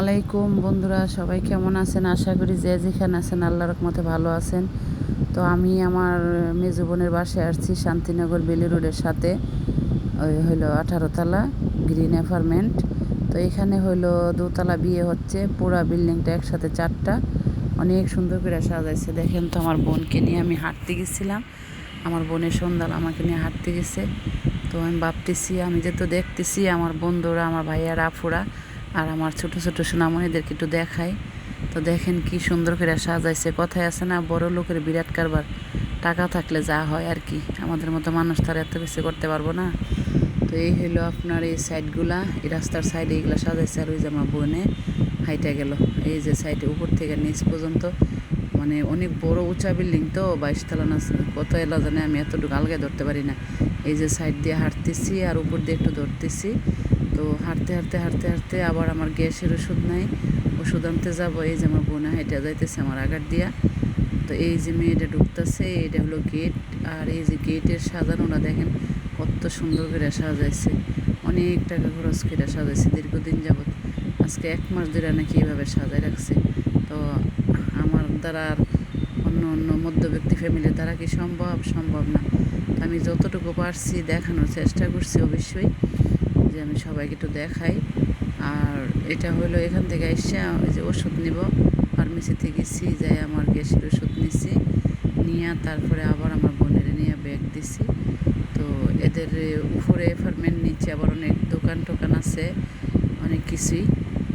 আলাইকুম বন্ধুরা, সবাই কেমন আছেন? আশা করি যে যেখানে আছেন আল্লাহর রকমতে ভালো আছেন। তো আমি আমার মেজো বোনের বাসায় আসছি শান্তিনগর বেলি রোডের সাথে, ওই হলো আঠারোতলা গ্রিন অ্যাপার্টমেন্ট। তো এখানে হলো দোতলা বিয়ে হচ্ছে, পুরা বিল্ডিংটা একসাথে চারটা। অনেক সুন্দর করে সাজাইছে। দেখেন তো আমার বোনকে নিয়ে আমি হাঁটতে গেছিলাম। আমার বোনের সন্ধ্যাল আমাকে নিয়ে হাঁটতে গেছে। তো আমি ভাবতেছি, আমি যে তো দেখতেছি আমার বন্ধুরা, আমার ভাইয়ার আফুরা আর আমার ছোট ছোট সোনামণিদেরকে একটু দেখাই। তো দেখেন কি সুন্দর করে সাজাইছে। কথায় আছে না, বড় লোকের বিরাট কারবার। টাকা থাকলে যা হয় আর কি। আমাদের মতো মানুষ তার এত বেশি করতে পারব না। তো এই হলো আপনার এই সাইডগুলা। এই রাস্তার সাইডে এইগুলো সাজাইছে আর ওই যে আমার বোনে হাইটা গেল। এই যে সাইডে উপর থেকে নিচ পর্যন্ত। মানে অনেক বড় উঁচা বিল্ডিং তো, বাইশতলা না কত এলা জানে আমি এতটুকু আলগায় ধরতে পারি না। এই যে সাইড দিয়ে হাঁটতেছি আর উপর দিয়ে একটু ধরতেছি তো হাঁটতে হাঁটতে হাঁটতে হাঁটতে আবার আমার গ্যাসের ওষুধ নাই। ওষুধ আনতে যাব, এই যে আমার বোনা হেঁটে যাইতেছে আমার আগার দিয়া। তো এই যে মেয়েটা ঢুকতেছে, এটা হলো গেট আর এই যে গেটের সাজানোটা দেখেন কত সুন্দর করে সাজাইছে। অনেক টাকা খরচ করে সাজাইছে দীর্ঘদিন যাবত আজকে এক মাস ধরে নাকি এভাবে সাজায় রাখছে। তো আমার দ্বারা আর অন্য অন্য মধ্যবিত্তি ফ্যামিলির দ্বারা কি সম্ভব? সম্ভব না। আমি যতটুকু পারছি দেখানোর চেষ্টা করছি অবশ্যই যে আমি সবাইকে একটু দেখাই। আর এটা হলো এখান থেকে এসে ওই যে ওষুধ নিব। ফার্মেসিতে গেছি, যাই আমার গ্যাসের ওষুধ নিছি। নিয়ে তারপরে আবার আমার বোনের নিয়ে ব্যাগ দিছি। তো এদের উপরে ফার্মের নিচে আবার অনেক দোকান টোকান আছে, অনেক কিছুই।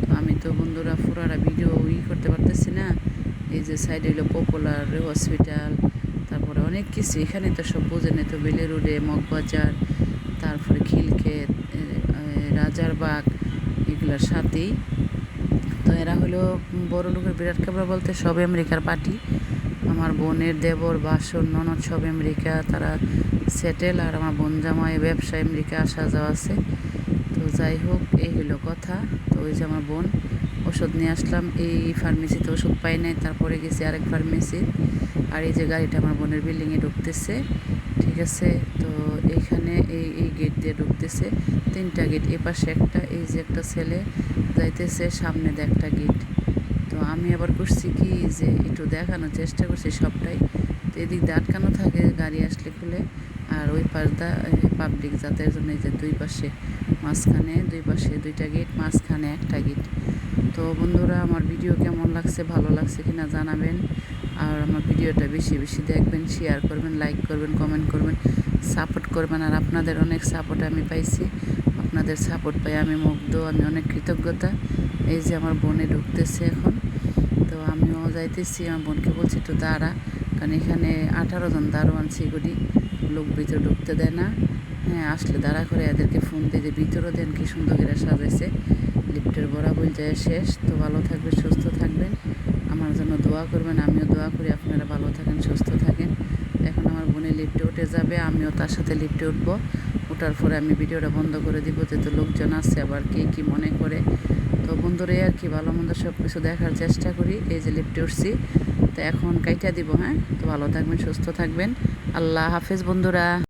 তো আমি তো বন্ধুরা ফুরারা ভিডিও ই করতে পারতেছি না। এই যে সাইডে হলো পপুলার হসপিটাল তারপরে অনেক কিছু। এখানে তো সব বোঝে নেই তো, বেলে রোডে, মগবাজার, তারপরে খিলক্ষেত রাজারবাগ এগুলোর সাথেই। তো এরা হলো বড় লোকের বিরাট কাবরা বলতে সব আমেরিকার পার্টি। আমার বোনের দেবর বাসন ননদ সব আমেরিকা। তারা সেটেল আর আমার বোন জামাই ব্যবসা আমেরিকা আসা যাওয়া আছে। তো যাই হোক, এই হলো কথা। তো ওই যে আমার বোন ওষুধ নিয়ে আসলাম। এই ফার্মেসিতে ওষুধ পাই নাই, তারপরে গেছি আরেক ফার্মেসি আর এই যে গাড়িটা আমার বোনের বিল্ডিংয়ে ঢুকতেছে, ঠিক আছে? তো এইখানে এই এই গেট দিয়ে ঢুকতেছে, তিনটা গেট এ পাশে একটা, এই যে একটা ছেলে যাইতেছে, সামনে দিয়ে একটা গেট তো আমি আবার করছি কি যে একটু দেখানোর চেষ্টা করছি সবটাই। তো এদিক দিয়ে আটকানো থাকে গাড়ি আসলে খুলে, আর ওই পাশটা পাবলিক যাতায়াতের জন্য এই যে দুই পাশে মাঝখানে, দুই পাশে দুইটা গেট মাঝখানে একটা গেট তো বন্ধুরা, আমার ভিডিও কেমন লাগছে, ভালো লাগছে কিনা জানাবেন। আর আমার ভিডিওটা বেশি বেশি দেখবেন শেয়ার করবেন লাইক করবেন কমেন্ট করবেন সাপোর্ট করবেন। আর আপনাদের অনেক সাপোর্ট আমি পাইছি। আপনাদের সাপোর্ট পাই আমি মুগ্ধ, আমি অনেক কৃতজ্ঞতা। এই যে আমার বোনে ঢুকতেছে এখন। তো আমিও যাইতেছি, আমার বোনকে বলছি, একটু দাঁড়া। কারণ এখানে আঠারো জন দারোয়ান সিগুড়ি লোক ভিতরে ঢুকতে দেয় না। হ্যাঁ আসলে দাঁড়া করে এদেরকে ফোন দিয়ে যে ভিতরও দেন, কি সুন্দর করে সাজাইছে। লিফটের বরাবর যায় শেষ। তো ভালো থাকবেন, সুস্থ থাকবেন। আমার জন্য দোয়া করবেন, আমিও দোয়া করি, আপনারা ভালো থাকেন, সুস্থ থাকেন। এখন আমার বোনে লিফটে উঠে যাবে, আমিও তার সাথে লিফটে উঠবো। ওঠার পরে আমি ভিডিওটা বন্ধ করে দিব, যেহেতু লোকজন আসছে আবার কে কী মনে করে। তো বন্ধুরা আর কি, ভালো মন্দ সব কিছু দেখার চেষ্টা করি, এই যে লিফটে উঠছি। তো এখন কাইটা দিব হ্যাঁ? তো ভালো থাকবেন, সুস্থ থাকবেন। আল্লাহ হাফেজ বন্ধুরা।